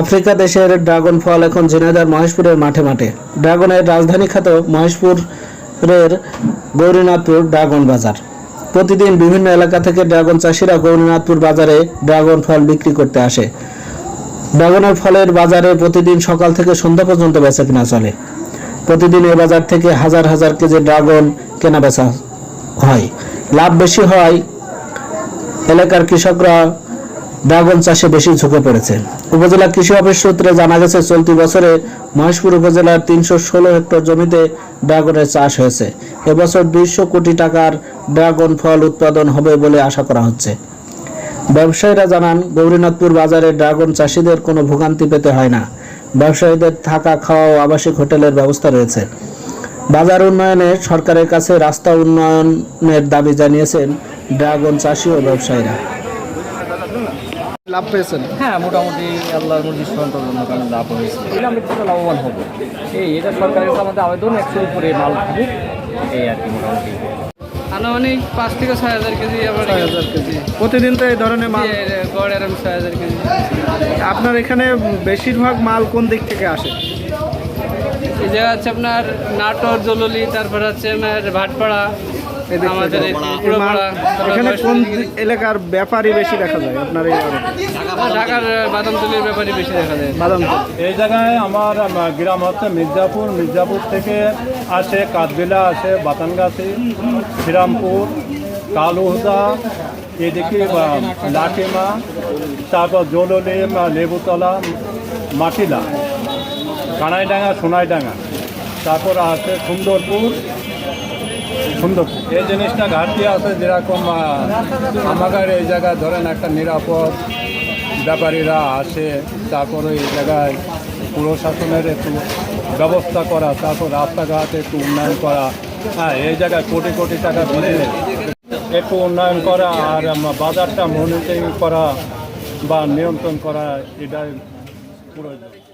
Africa দেশের dragon ফল এখন ঝিনাইদার মহেশপুরের মাঠে মাঠে। ড্রাগনের রাজধানী খ্যাত মহেশপুরের গৌরীনাথপুর ড্রাগন বাজার। প্রতিদিন বিভিন্ন এলাকা থেকে ড্রাগন চাষিরা গৌরীনাথপুর বাজারে ড্রাগন ফল বিক্রি করতে আসে। ড্রাগনের ফলের বাজারে প্রতিদিন সকাল থেকে সন্ধ্যা পর্যন্ত বেচা কেনা চলে। প্রতিদিন এ বাজার থেকে হাজার হাজার কেজি ড্রাগন কেনা বেচা হয়। লাভ বেশি হয় এলাকার কৃষকরা ড্রাগন চাষে বেশি ঝুঁকে পড়েছে। উপজেলা কৃষি অফিস সূত্রে জানা গেছে, চলতি বছরে মহেশপুর উপজেলার তিনশো ষোলো হেক্টর জমিতে ড্রাগনের চাষ হয়েছে। এবছর দুইশো কোটি টাকার ড্রাগন ফল উৎপাদন হবে বলে আশা করা হচ্ছে। ব্যবসায়ীরা জানান, গৌরীনাথপুর বাজারে ড্রাগন চাষিদের কোনো ভোগান্তি পেতে হয় না। ব্যবসায়ীদের থাকা খাওয়া ও আবাসিক হোটেলের ব্যবস্থা রয়েছে। বাজার উন্নয়নে সরকারের কাছে রাস্তা উন্নয়নের দাবি জানিয়েছেন ড্রাগন চাষি ও ব্যবসায়ীরা। লাভ পেয়েছেন? হ্যাঁ মোটামুটি আল্লাহর মর্জি সন্তান জন্য কারণে লাভ হয়েছে। এটা আমি কিছুটা লাভবান হব। এই এটা সরকারের কাছে আমাদের আবেদন একশো উপরে মাল থাকুক। এই আর কি মোটামুটি। আনুমানিক পাঁচ থেকে ছয় হাজার কেজি আমার ছয় হাজার কেজি। প্রতিদিন তো এই ধরনের মাল গড় এরম ছয় হাজার কেজি। আপনার এখানে বেশিরভাগ মাল কোন দিক থেকে আসে? এই জায়গা হচ্ছে আপনার নাটোর জললি তারপর হচ্ছে আপনার ভাটপাড়া। এখানে কোন এলাকার ব্যাপারই বেশি দেখা যায়? আপনার এই ঢাকার বাদামতলির ব্যাপারে বেশি দেখা যায়। বাদাম এই জায়গায় আমার গ্রাম হচ্ছে মির্জাপুর। মির্জাপুর থেকে আসে কাঠবিলা আসে বাতানগাছি শ্রীরামপুর কালুহদা এদিকে লাটিমা তারপর জললি লেবুতলা মাটিলা কানাইডাঙ্গা সোনাইডাঙ্গা। তারপর আছে সুন্দরপুর সুন্দরপুর এই জিনিসটা ঘাটতি আছে, যেরকম আমাদের এই জায়গায় ধরেন একটা নিরাপদ ব্যাপারীরা আসে, তারপরে এই জায়গায় প্রশাসনের একটু ব্যবস্থা করা, তারপর রাস্তাঘাট একটু উন্নয়ন করা। হ্যাঁ এই জায়গায় কোটি কোটি টাকা বিজনেস একটু উন্নয়ন করা আর বাজারটা মনিটরিং করা বা নিয়ন্ত্রণ করা, এটাই প্রয়োজন।